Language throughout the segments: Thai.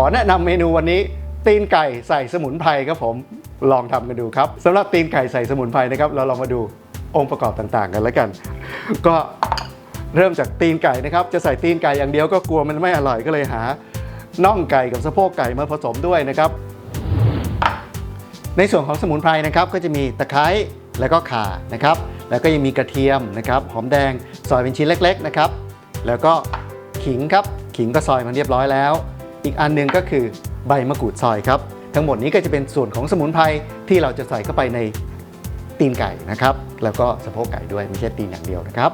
ขอแนะนำเมนูวันนี้ ตีนไก่ใส่สมุนไพรครับผมลองทำกันดูครับสำหรับตีนไก่ใส่สมุนไพรนะครับ เราลองมาดูองค์ประกอบต่างๆ กันแล้วกัน ก็เริ่มจากตีนไก่นะครับ จะใส่ตีนไก่อย่างเดียวก็กลัวมันไม่อร่อยก็เลยหาน่องไก่กับสะโพกไก่มาผสมด้วยนะครับ ในส่วนของสมุนไพรนะครับก็จะมีตะไคร้แล้วก็ข่านะครับ แล้วก็ยังมีกระเทียมนะครับหอมแดงซอยเป็นชิ้นเล็ก ๆนะครับ แล้วก็ขิงครับขิงก็ซอยมันเรียบร้อยแล้ว อีกอันหนึงก็คือใบมะกรูดซอยครับ ทั้งหมดนี้ก็จะเป็นส่วนของสมุนไพรที่เราจะใส่เข้าไปในตีนไก่นะครับ แล้วก็สะโพกไก่ด้วยไม่ใช่ตีนอย่างเดียวนะครับ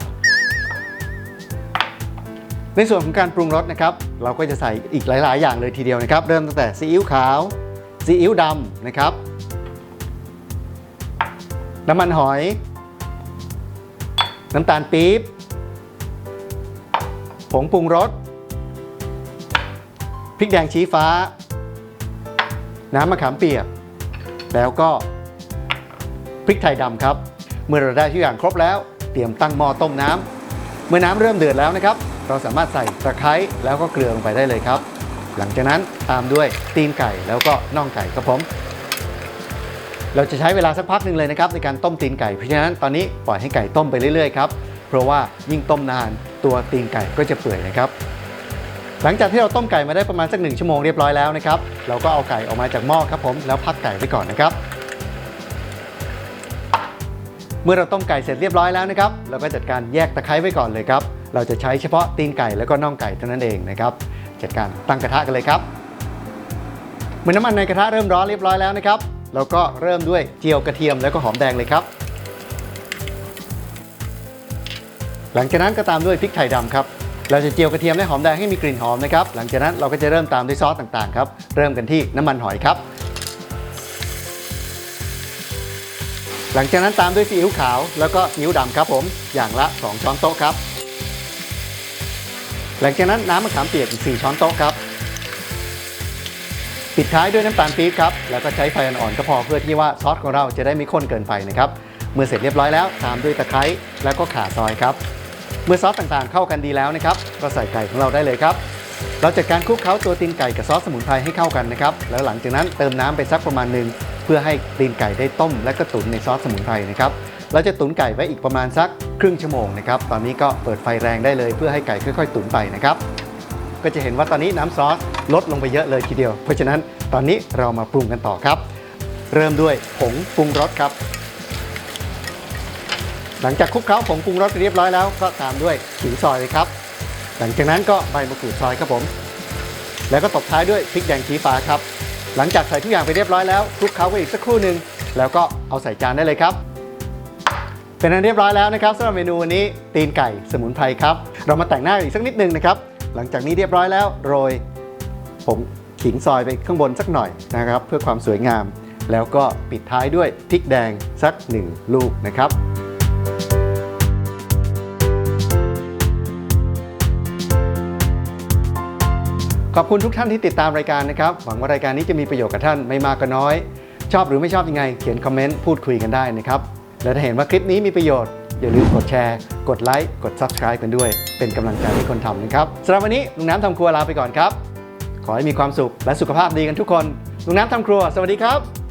ในส่วนของการปรุงรสนะครับ เราก็จะใส่อีกหลาย ๆ อย่างเลยทีเดียวนะครับ เริ่มตั้งแต่ซีอิ๊วขาวซีอิ๊วดำนะครับ น้ำมันหอย น้ำตาลปี๊บผงปรุงรส พริกแดงชี้ฟ้า น้ำมะขามเปียก แล้วก็พริกไทยดำครับ เมื่อเราได้ทุกอย่างครบแล้ว เตรียมตั้งหม้อต้มน้ำเมื่อน้ำเริ่มเดือดแล้วนะครับ เราสามารถใส่ตะไคร้แล้วก็เกลือลงไปได้เลยครับ หลังจากนั้นตามด้วยตีนไก่แล้วก็น่องไก่ครับผมเราจะใช้เวลาสักพักหนึ่งเลยนะครับในการต้มตีนไก่เพราะฉะนั้นตอนนี้ปล่อยให้ไก่ต้มไปเรื่อยๆครับเพราะว่ายิ่งต้มนานตัวตีนไก่ก็จะเปื่อยนะครับ หลังจากที่เราต้มไก่มาได้ประมาณสักหนึ่งชั่วโมงเรียบร้อยแล้วนะครับ เราก็เอาไก่ออกมาจากหม้อครับผมแล้วพักไก่ไว้ก่อนนะครับ เมื่อเราต้มไก่เสร็จเรียบร้อยแล้วนะครับ เราก็จัดการแยกตะไคร้ไว้ก่อนเลยครับ เราจะใช้เฉพาะตีนไก่แล้วก็น่องไก่เท่านั้นเองนะครับ จัดการตั้งกระทะกันเลยครับ เมื่อน้ำมันในกระทะเริ่มร้อนเรียบร้อยแล้วนะครับ เราก็เริ่มด้วยเจียวกระเทียมแล้วก็หอมแดงเลยครับ หลังจากนั้นก็ตามด้วยพริกไทยดำครับ เราจะเจียวกระเทียมและหอมแดงให้มีกลิ่นหอมนะครับ หลังจากนั้นเราก็จะเริ่มตามด้วยซอสต่างๆครับ เริ่มกันที่น้ำมันหอยครับ หลังจากนั้นตามด้วยซีอิ๊วขาวแล้วก็ซีอิ๊วดำครับผม อย่างละ 2 ช้อนโต๊ะครับ หลังจากนั้นน้ำมะขามเปียกอีก 4 ช้อนโต๊ะครับ ปิดท้ายด้วยน้ำตาลปี๊บครับ แล้วก็ใช้ไฟอ่อนๆก็พอเพื่อที่ว่าซอสของเราจะได้ไม่ข้นเกินไปนะครับ เมื่อเสร็จเรียบร้อยแล้วตามด้วยตะไคร้แล้วก็ข่าซอยครับ เมื่อซอสต่างๆเข้ากันดีแล้วนะครับก็ใส่ไก่ของเราได้เลยครับเราจัดการคลุกเคล้าตัวตีนไก่กับซอสสมุนไพรให้เข้ากันนะครับแล้วหลังจากนั้นเติมน้ำไปสักประมาณหนึ่งเพื่อให้ตีนไก่ได้ต้ม และก็ตุ๋นในซอสสมุนไพรนะครับเราจะตุ๋นไก่ไว้อีกประมาณสักครึ่งชั่วโมงนะครับตอนนี้ก็เปิดไฟแรงได้เลย เพื่อให้ไก่ค่อย ๆ ตุ๋นไปนะครับก็จะเห็นว่าตอนนี้น้ำซอสลดลงไปเยอะเลยทีเดียว เพราะฉะนั้นตอนนี้เรามาปรุงกันต่อครับ เริ่มด้วยผงปรุงรสครับ หลังจากคลุกเคล้าผงปรุงรสเรียบร้อยแล้วก็ตามด้วยขิงซอยเลยครับ หลังจากนั้นก็ใบมะกรูดซอยครับผม แล้วก็ตบท้ายด้วยพริกแดงชี้ฟ้าครับ หลังจากใส่ทุกอย่างไปเรียบร้อยแล้วคลุกเคล้าไปอีกสักครู่หนึ่งแล้วก็เอาใส่จานได้เลยครับ เป็นอันเรียบร้อยแล้วนะครับสำหรับเมนูวันนี้ตีนไก่สมุนไพรครับ เรามาแต่งหน้าอีกสักนิดนึงนะครับ หลังจากนี้เรียบร้อยแล้วโรยผงขิงซอยไปข้างบนสักหน่อยนะครับ เพื่อความสวยงาม แล้วก็ปิดท้ายด้วยพริกแดงสักหนึ่งลูกนะครับ ขอบคุณทุกท่านที่ติดตามรายการนะครับ หวังว่ารายการนี้จะมีประโยชน์กับท่านไม่มากก็น้อย ชอบหรือไม่ชอบยังไง เขียนคอมเมนต์พูดคุยกันได้นะครับ และถ้าเห็นว่าคลิปนี้มีประโยชน์ อย่าลืมกดแชร์ กดไลค์ กด Subscribe กันด้วย เป็นกำลังใจให้คนทำนะครับสำหรับวันนี้ลุงน้ำทำครัวลาไปก่อนครับ ขอให้มีความสุขและสุขภาพดีกันทุกคนลุงน้ำทำครัว สวัสดีครับ